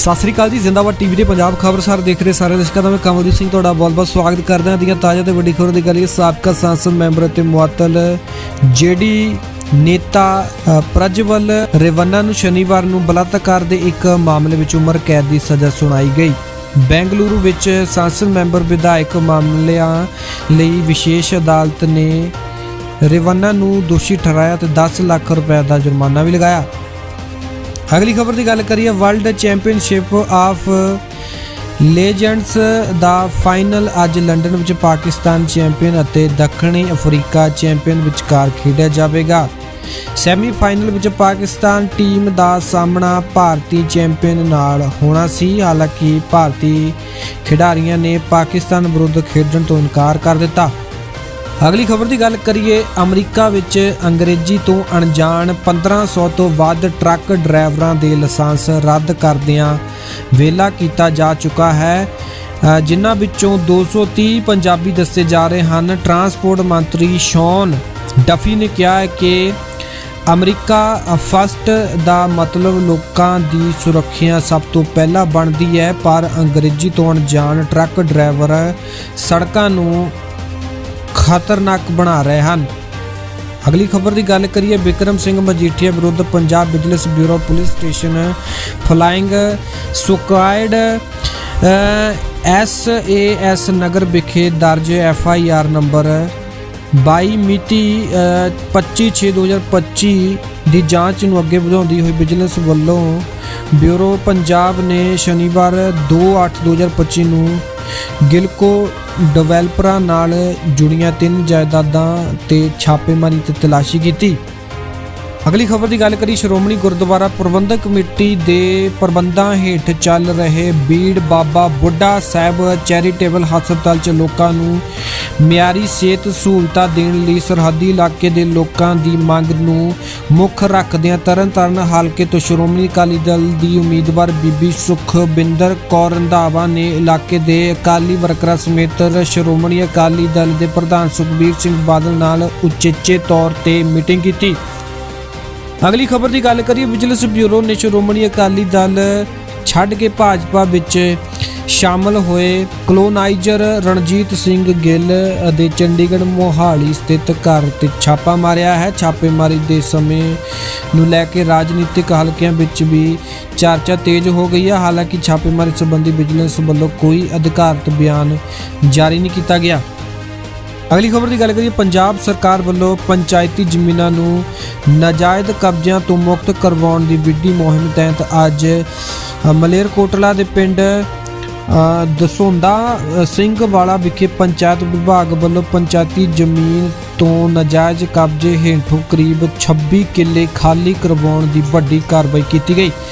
ਸਤਿ ਸ੍ਰੀ ਅਕਾਲ ਜੀ, ਜ਼ਿੰਦਾਬਾਦ ਟੀਵੀ ਦੇ ਪੰਜਾਬ ਖਬਰਸਾਰ ਦੇਖ ਰਹੇ ਸਾਰੇ ਦਰਸ਼ਕਾਂ ਦਾ ਮੈਂ ਕਮਲਦੀਪ ਸਿੰਘ ਤੁਹਾਡਾ ਬਹੁਤ-ਬਹੁਤ ਸਵਾਗਤ ਕਰਦਾ ਹਾਂ। ਦੀਆਂ ਤਾਜ਼ਾ ਤੇ ਵੱਡੀ ਖਬਰ ਦੀ ਗੱਲ ਇਹ ਸਾਬਕਾ ਸੰਸਦ ਮੈਂਬਰ ਅਤੇ ਮੁਅੱਤਲ ਜੇਡੀ ਨੇਤਾ ਪ੍ਰਜਵਲ ਰੇਵੰਨਾ ਨੂੰ ਸ਼ਨੀਵਾਰ ਨੂੰ ਬਲਾਤਕਾਰ ਦੇ ਇੱਕ ਮਾਮਲੇ ਵਿੱਚ ਉਮਰ ਕੈਦ ਦੀ ਸਜ਼ਾ ਸੁਣਾਈ ਗਈ। ਬੈਂਗਲੁਰੂ ਵਿੱਚ ਸੰਸਦ ਮੈਂਬਰ ਵਿਧਾਇਕ ਮਾਮਲਿਆਂ ਲਈ ਵਿਸ਼ੇਸ਼ ਅਦਾਲਤ ਨੇ ਰੇਵੰਨਾ ਨੂੰ ਦੋਸ਼ੀ ਠਹਿਰਾਇਆ ਤੇ 10 ਲੱਖ ਰੁਪਏ ਦਾ ਜੁਰਮਾਨਾ ਵੀ ਲਗਾਇਆ। ਅਗਲੀ ਖਬਰ ਦੀ ਗੱਲ ਕਰੀਏ ਵਰਲਡ ਚੈਂਪੀਅਨਸ਼ਿਪ ਆਫ ਲੇਜੈਂਡਸ ਦਾ ਫਾਈਨਲ ਅੱਜ ਲੰਡਨ ਵਿੱਚ ਪਾਕਿਸਤਾਨ ਚੈਂਪੀਅਨ ਅਤੇ ਦੱਖਣੀ ਅਫਰੀਕਾ ਚੈਂਪੀਅਨ ਵਿਚਕਾਰ ਖੇਡਿਆ ਜਾਵੇਗਾ। ਸੈਮੀਫਾਈਨਲ ਵਿੱਚ ਪਾਕਿਸਤਾਨ ਟੀਮ ਦਾ ਸਾਹਮਣਾ ਭਾਰਤੀ ਚੈਂਪੀਅਨ ਨਾਲ ਹੋਣਾ ਸੀ। ਹਾਲਾਂਕਿ ਭਾਰਤੀ ਖਿਡਾਰੀਆਂ ਨੇ ਪਾਕਿਸਤਾਨ ਵਿਰੁੱਧ ਖੇਡਣ ਤੋਂ ਇਨਕਾਰ ਕਰ ਦਿੱਤਾ। ਅਗਲੀ ਖਬਰ ਦੀ ਗੱਲ ਕਰੀਏ, ਅਮਰੀਕਾ ਵਿੱਚ ਅੰਗਰੇਜ਼ੀ ਤੋਂ ਅਣਜਾਣ 1500 ਤੋਂ ਵੱਧ ਟਰੱਕ ਡਰਾਈਵਰਾਂ ਦੇ ਲਾਇਸੈਂਸ ਰੱਦ ਕਰਦਿਆਂ ਵੇਲਾ ਕੀਤਾ ਜਾ ਚੁੱਕਾ ਹੈ। ਜਿਨ੍ਹਾਂ ਵਿੱਚੋਂ 230 ਪੰਜਾਬੀ ਦੱਸੇ ਜਾ ਰਹੇ ਹਨ। ਟਰਾਂਸਪੋਰਟ ਮੰਤਰੀ ਸ਼ੌਨ ਡਫੀ ਨੇ ਕਿਹਾ ਹੈ ਕਿ ਅਮਰੀਕਾ ਫਸਟ ਦਾ ਮਤਲਬ ਲੋਕਾਂ ਦੀ ਸੁਰੱਖਿਆ ਸਭ ਤੋਂ ਪਹਿਲਾਂ ਬਣਦੀ ਹੈ, ਪਰ ਅੰਗਰੇਜ਼ੀ ਤੋਂ ਅਣਜਾਣ ਟਰੱਕ ਡਰਾਈਵਰ ਸੜਕਾਂ ਨੂੰ ਖਤਰਨਾਕ ਬਣਾ ਰਹੇ ਹਨ। ਅਗਲੀ ਖਬਰ ਦੀ ਗੱਲ ਕਰੀਏ, ਵਿਕਰਮ ਸਿੰਘ ਮਜੀਠੀਆ ਵਿਰੁੱਧ Punjab vigilance bureau police station flying squad S A S Nagar ਵਿਖੇ ਦਰਜ ਐਫ ਆਈ ਆਰ ਨੰਬਰ 22 ਮਿਤੀ 25/6/2025 ਦੀ ਜਾਂਚ ਨੂੰ ਅੱਗੇ ਵਧਾਉਂਦੀ ਹੋਈ ਵਿਜੀਲੈਂਸ ਵੱਲੋਂ ਬਿਊਰੋ ਪੰਜਾਬ ਨੇ ਸ਼ਨੀਵਾਰ 2/8/2025 ਨੂੰ ਗਿਲਕੋ ਡਿਵੈਲਪਰਾਂ ਨਾਲ ਜੁੜੀਆਂ ਤਿੰਨ ਜਾਇਦਾਦਾਂ ਤੇ ਛਾਪੇਮਾਰੀ ਤੇ ਤਲਾਸ਼ੀ ਕੀਤੀ। ਅਗਲੀ ਖਬਰ ਦੀ ਗੱਲ ਕਰੀ ਸ਼੍ਰੋਮਣੀ ਗੁਰਦੁਆਰਾ ਪ੍ਰਬੰਧਕ ਕਮੇਟੀ ਦੇ ਪ੍ਰਬੰਧਾਂ ਹੇਠ ਚੱਲ ਰਹੇ ਬੀੜ ਬਾਬਾ ਬੁੱਢਾ ਸਾਹਿਬ ਚੈਰੀਟੇਬਲ ਹਸਪਤਾਲ 'ਚ ਲੋਕਾਂ ਨੂੰ ਮਿਆਰੀ ਸਿਹਤ ਸਹੂਲਤਾਂ ਦੇਣ ਲਈ ਸਰਹੱਦੀ ਇਲਾਕੇ ਦੇ ਲੋਕਾਂ ਦੀ ਮੰਗ ਨੂੰ ਮੁੱਖ ਰੱਖਦਿਆਂ ਤਰਨਤਾਰਨ ਹਲਕੇ ਤੋਂ ਸ਼੍ਰੋਮਣੀ ਅਕਾਲੀ ਦਲ ਦੀ ਉਮੀਦਵਾਰ ਬੀਬੀ ਸੁਖਬਿੰਦਰ ਕੌਰ ਰੰਧਾਵਾ ਨੇ ਇਲਾਕੇ ਦੇ ਅਕਾਲੀ ਵਰਕਰਾਂ ਸਮੇਤ ਸ਼੍ਰੋਮਣੀ ਅਕਾਲੀ ਦਲ ਦੇ ਪ੍ਰਧਾਨ ਸੁਖਬੀਰ ਸਿੰਘ ਬਾਦਲ ਨਾਲ ਉਚੇਚੇ ਤੌਰ ਤੇ ਮੀਟਿੰਗ ਕੀਤੀ। ਅਗਲੀ ਖਬਰ ਦੀ ਗੱਲ ਕਰੀਏ, ਵਿਜੀਲੈਂਸ ਬਿਊਰੋ ਨੇ ਸ਼੍ਰੋਮਣੀ ਅਕਾਲੀ ਦਲ ਛੱਡ ਕੇ ਭਾਜਪਾ ਵਿੱਚ ਸ਼ਾਮਲ ਹੋਏ ਕਲੋਨਾਈਜ਼ਰ ਰਣਜੀਤ ਸਿੰਘ ਗਿੱਲ ਅਤੇ ਚੰਡੀਗੜ੍ਹ ਮੋਹਾਲੀ ਸਥਿਤ ਘਰ ਤੇ ਛਾਪਾ ਮਾਰਿਆ ਹੈ। ਛਾਪੇਮਾਰੀ ਦੇ ਸਮੇਂ ਨੂੰ ਲੈ ਕੇ ਰਾਜਨੀਤਿਕ ਹਲਕਿਆਂ ਵਿੱਚ ਵੀ ਚਰਚਾ ਤੇਜ਼ ਹੋ ਗਈ ਹੈ। ਹਾਲਾਂਕਿ ਛਾਪੇਮਾਰੀ ਸੰਬੰਧੀ ਵਿਜੀਲੈਂਸ ਵੱਲੋਂ ਕੋਈ ਅਧਿਕਾਰਤ ਬਿਆਨ ਜਾਰੀ ਨਹੀਂ ਕੀਤਾ ਗਿਆ। ਅਗਲੀ ਖਬਰ ਦੀ ਗੱਲ ਕਰੀਏ, ਪੰਜਾਬ ਸਰਕਾਰ ਵੱਲੋਂ ਪੰਚਾਇਤੀ ਜ਼ਮੀਨਾਂ ਨੂੰ ਨਾਜਾਇਜ਼ ਕਬਜ਼ਿਆਂ ਤੋਂ ਮੁਕਤ ਕਰਵਾਉਣ ਦੀ ਵਿੱਢੀ ਮੁਹਿੰਮ ਤਹਿਤ ਅੱਜ ਮਲੇਰਕੋਟਲਾ ਦੇ ਪਿੰਡ ਦਸੋਂਦਾ ਸਿੰਘ ਵਾਲਾ ਵਿਖੇ ਪੰਚਾਇਤ ਵਿਭਾਗ ਵੱਲੋਂ ਪੰਚਾਇਤੀ ਜ਼ਮੀਨ ਤੋਂ ਨਾਜਾਇਜ਼ ਕਬਜ਼ੇ ਹੇਠੋਂ ਕਰੀਬ 26 ਕਿੱਲੇ ਖਾਲੀ ਕਰਵਾਉਣ ਦੀ ਵੱਡੀ ਕਾਰਵਾਈ ਕੀਤੀ ਗਈ।